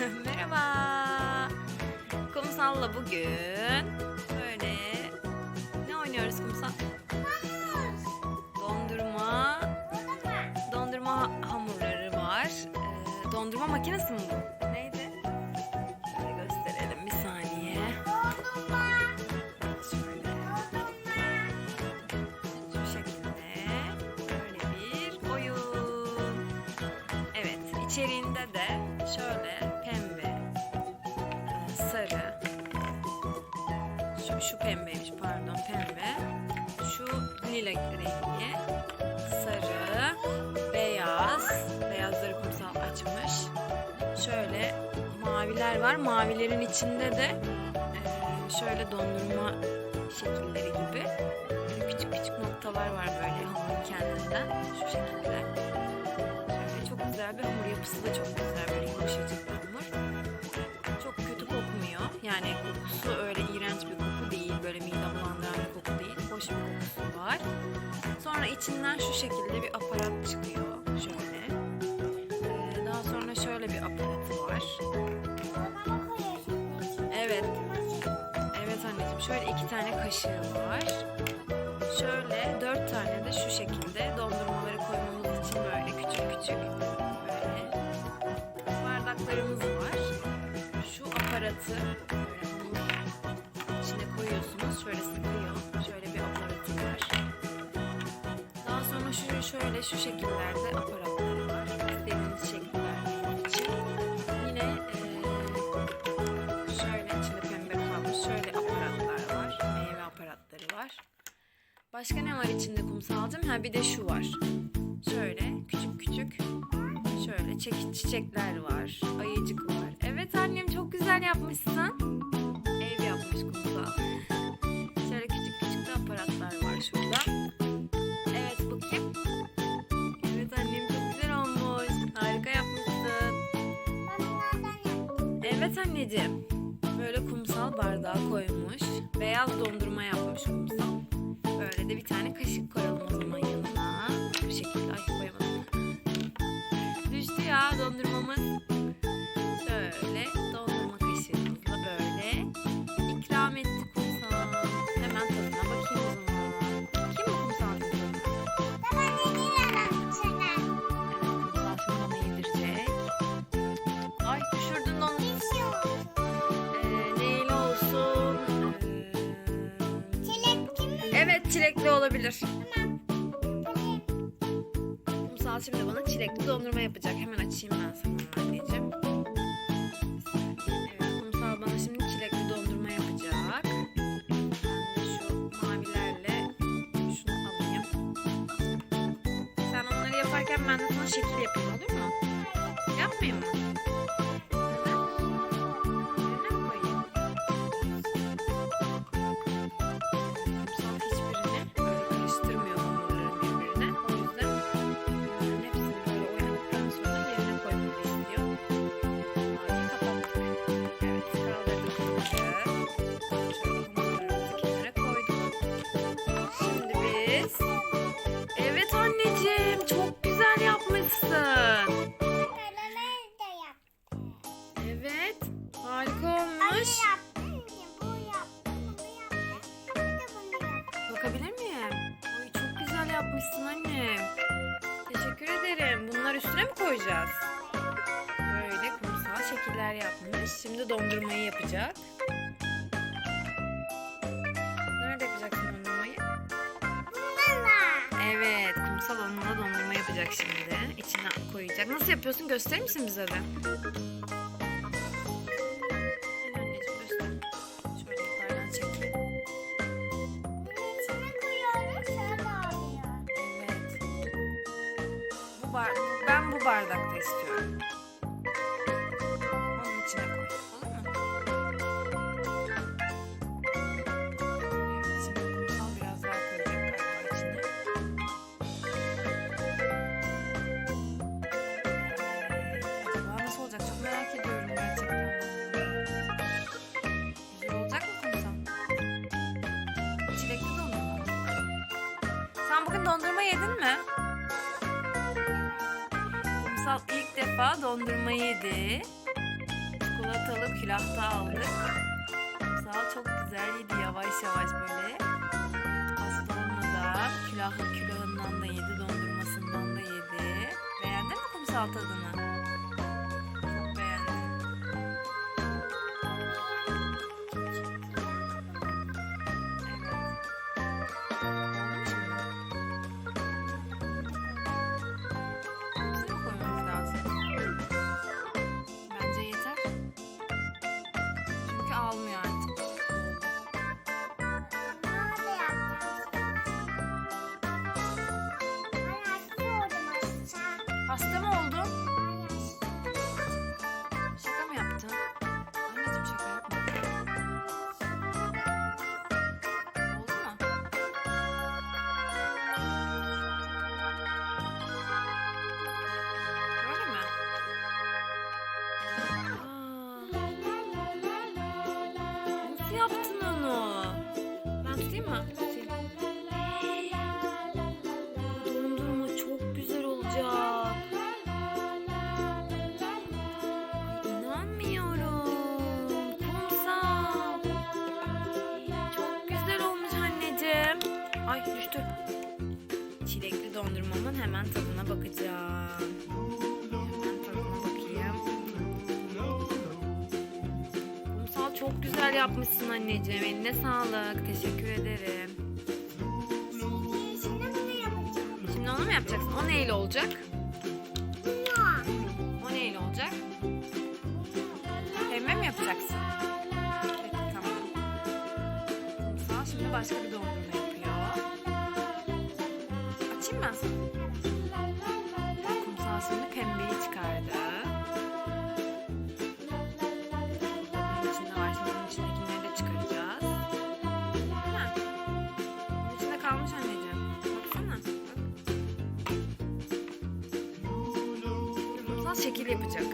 Merhaba. Kumsal'la bugün böyle ne oynuyoruz Kumsal? Dondurma. Dondurma ha- hamurları var. Ee, dondurma makinesi mi bu? De şöyle pembe, e, sarı, şu, şu pembeymiş pardon pembe, şu lila rengi, sarı, beyaz, beyazları kumsal açmış. Şöyle maviler var, mavilerin içinde de e, şöyle dondurma şekilleri gibi küçük küçük noktalar var böyle hamurun kendinden şu şekilde. Güzel bir hamur yapısı da çok güzel böyle yumuşacık bir hamur. Çok kötü kokmuyor. Yani kokusu öyle iğrenç bir koku değil. Böyle mide bulandıran bir koku değil. Hoş bir kokusu var. Sonra içinden şu şekilde bir aparat çıkıyor. Şöyle. Ee, daha sonra şöyle bir aparatı var. Evet. Evet anneciğim şöyle iki tane kaşığı aparatı içine koyuyorsunuz. Şöyle sıkıyor. Şöyle bir aparatı var. Daha sonra şu şöyle şu şekillerde aparatları var. İstediğiniz vermek için. Yine eee şöyle içinde pembe kalmış. Şöyle aparatlar var. Meyve aparatları var. Başka ne var içinde kumsalcım? Ha bir de şu var. Şöyle küçük küçük şöyle çekiç çiçekler var. Ayıcık var. Evet annem çok güzel yapmışsın. Ev yapmış kumsal. Şöyle küçük küçük de aparatlar var şurada. Evet bu kim? Evet annem çok güzel olmuş. Harika yapmışsın. Evet anneciğim. Böyle kumsal bardağa koymuş. Beyaz dondurma yapmış kumsal. Böyle de bir tane kaşık koyalım o zaman yanına. Bu şekilde ay koyamadım. Çilekli olabilir. Kumsal şimdi bana çilekli dondurma yapacak. Hemen açayım ben sana anneciğim. Evet kumsal bana şimdi çilekli dondurma yapacak. Şu mavilerle şunu alayım. Sen onları yaparken ben de sana şekil yapayım İçine koyacak. Nasıl yapıyorsun? Gösterir misin bize de? Dondurma yedin mi? Kumsal ilk defa dondurma yedi. Çikolatalı külahta aldık. Kumsal çok güzel yedi yavaş yavaş böyle. Hasta olmadan külahlı külahından da yedi, dondurmasından da yedi. Beğendin mi kumsal tadını? Hasta. Mı oldun? Şaka mı yaptın? Anneciğim şaka yapma. Oldu mu? Böyle mi? Aa, nasıl yaptın onu? Güzel yapmışsın anneciğim. Eline sağlık. Teşekkür ederim. Şimdi bunu yapacağım. Şimdi onu mu yapacaksın? O neyle olacak? O neyle olacak? Pembe mi yapacaksın? Peki tamam. Kumsal şimdi başka bir dondurma şekil yapacak.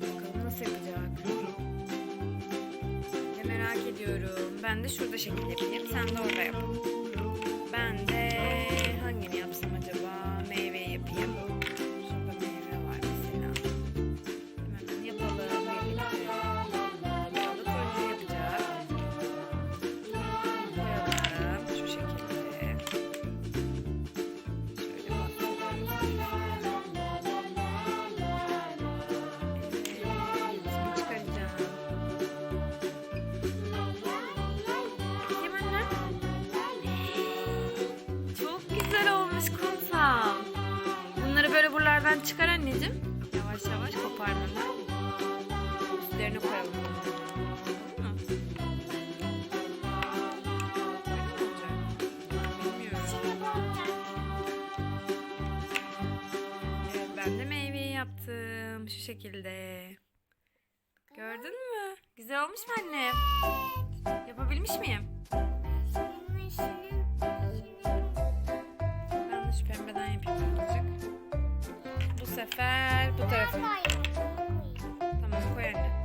Bakalım nasıl yapacak? Ya merak ediyorum. Ben de şurada şekil yapayım. Sen de orada yap. Ben de şekilde. Gördün mü? Güzel olmuş mu anne? Yapabilmiş miyim? Ben de şu pembeden yapayım birazcık. Bu sefer bu tarafa. Tamam koy anne.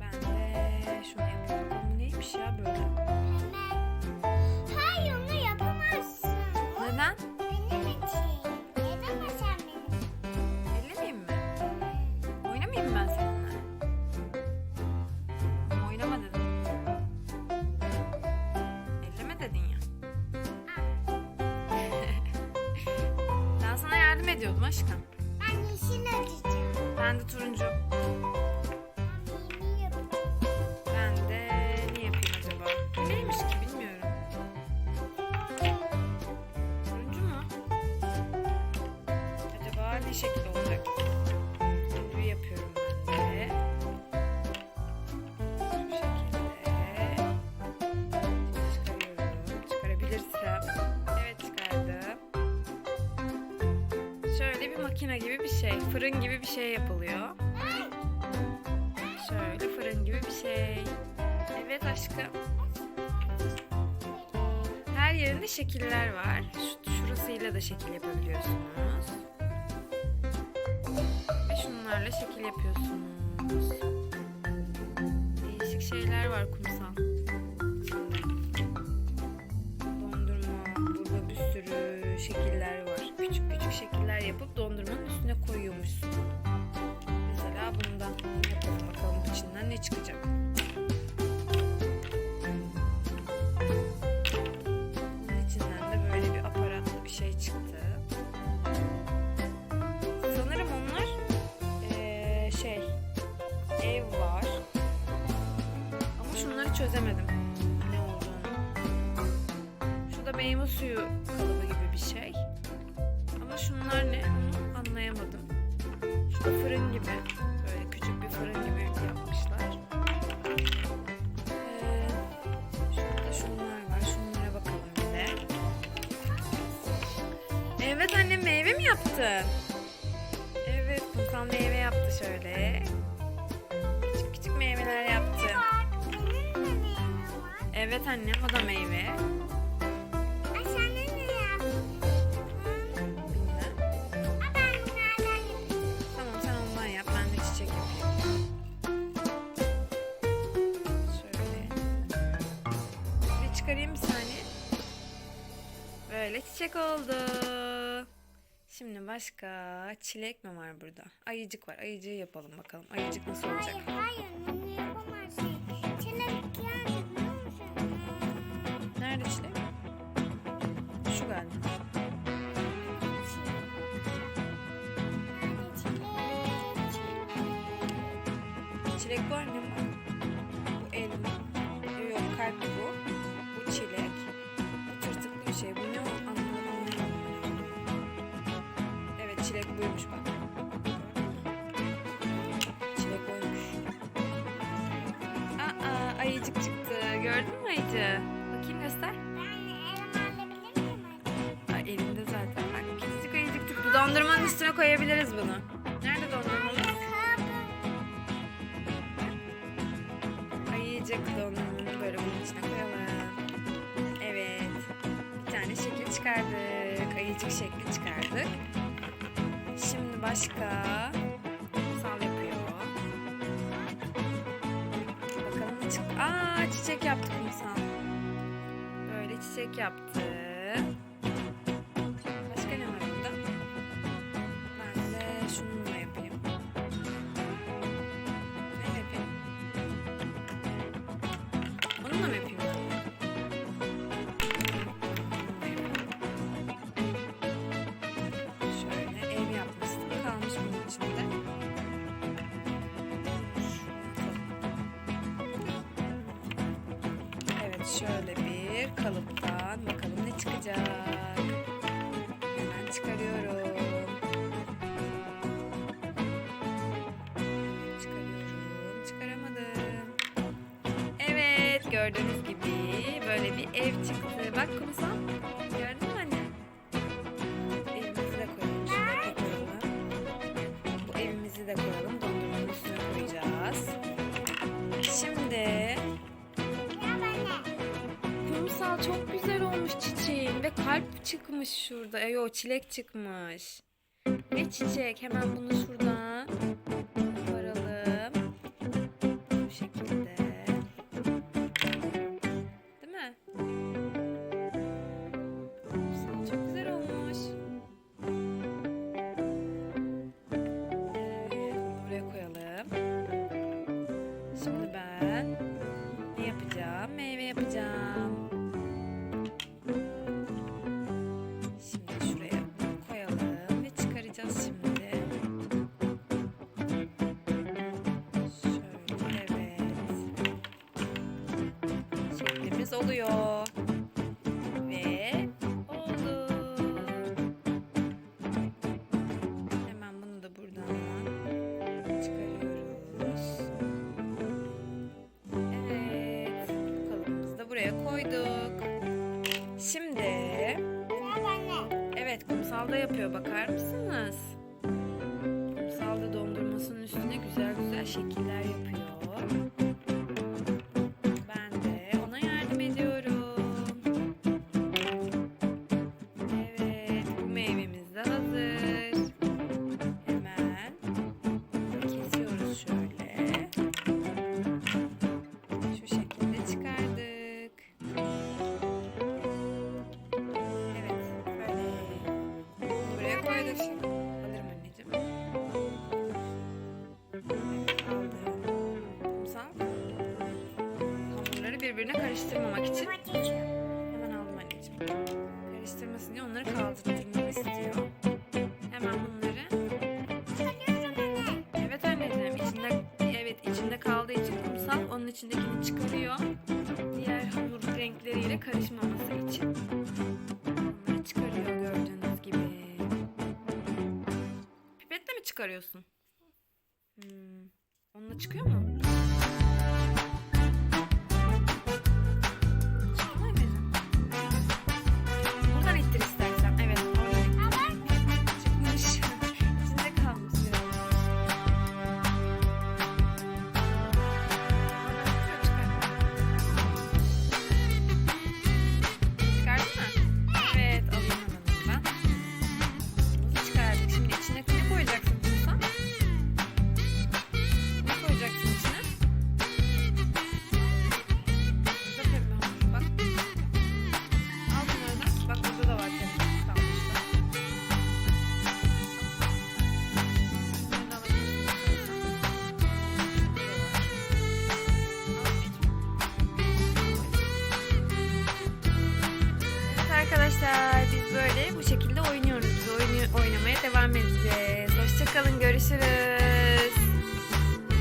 Ben de şunu yapayım. Bu neymiş ya böyle? Ediyordum aşkım. Ben yeşil açacağım. Ben de turuncu. Makine gibi bir şey. Fırın gibi bir şey yapılıyor. Şöyle fırın gibi bir şey. Evet aşkım. Her yerinde şekiller var. Şu, şurasıyla da şekil yapabiliyorsunuz. Ve şunlarla şekil yapıyorsunuz. Değişik şeyler var kumsal. Dondurma. Burada bir sürü küçük şekiller yapıp dondurmanın üstüne koyuyormuşsun. bundan yapalım bakalım içinden ne çıkacak. Bunun içinden de böyle bir aparatlı bir şey çıktı. Sanırım onlar eee, şey ev var. Ama şunları çözemedim. Ne olduğunu. Şu da meyve suyu kalıbı gibi bir şey. Ama şunlar ne onu anlayamadım. Şu da fırın gibi. Böyle küçük bir fırın gibi yapmışlar. Ee, şurada şunlar var. Şunlara bakalım bir de. Evet anne meyve mi yaptın? Evet kumsal meyve yaptı şöyle. Küçük küçük meyveler yaptı. Evet annem o da meyve. Çiçek oldu. Şimdi başka çilek mi var burada? Ayıcık var. Ayıcığı yapalım bakalım. Ayıcık nasıl olacak? Hayır hayır bunu yapamazsın. Çilek yani biliyor musun? Nerede çilek? Şu galiba. Çilek, çilek. Çilek Dondurmanın üstüne koyabiliriz bunu. Nerede dondurmamız? Ayıcık dondurmanı böyle bunun içine koyalım. Evet. Bir tane şekil çıkardık. Ayıcık şekli çıkardık. Şimdi başka sal yapıyor. Bakalım ne çıktı. Aa çiçek yaptı kumsal. Böyle çiçek yaptı. Gördüğünüz gibi böyle bir ev çıktı. Bak kumsal. Gördün mü anne? Evimizi de koyalım. Bu evimizi de koyalım. Dondurmanın üstüne koyacağız. Şimdi kumsal çok güzel olmuş çiçeğin ve kalp çıkmış şurada. E, yo çilek çıkmış. Ve çiçek hemen bunu şuradan güzel güzel karıştırmamak için hemen aldım anneciğim. Karıştırmasın diye onları kaldırtmamı istiyor. Hemen bunları. Evet anneciğim içinde evet içinde kaldığı için kumsal onun içindekini çıkarıyor. Diğer hamur renkleriyle karışmaması için. Onları çıkarıyor gördüğünüz gibi. Pipetle mi çıkarıyorsun? Hmm. Onunla çıkıyor mu?